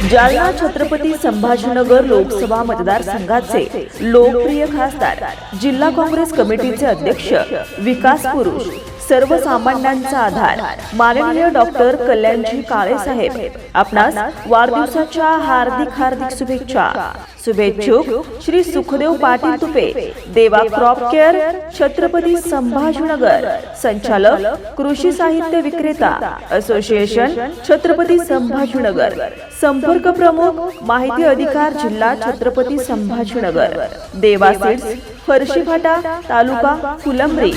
जालना छत्रपती संभाजीनगर लोकसभा मतदारसंघाचे लोकप्रिय खासदार जिल्हा काँग्रेस कमिटीचे अध्यक्ष विकास पुरुष सर्वसामान्यांचा आधार. माननीय डॉक्टर कल्याणजी काळे साहेब. आपणास वाढदिवसाच्या हार्दिक हार्दिक शुभेच्छा. शुभेच्छुक श्री सुखदेव पाटील तुपे देवा क्रॉप केअर छत्रपती संभाजीनगर. संचालक कृषी साहित्य विक्रेता असोसिएशन छत्रपती संभाजीनगर. संपर्क प्रमुख माहिती अधिकार जिल्हा छत्रपती संभाजीनगर. देवा सीड्स फरशीफाटा तालुका फुलंब्री.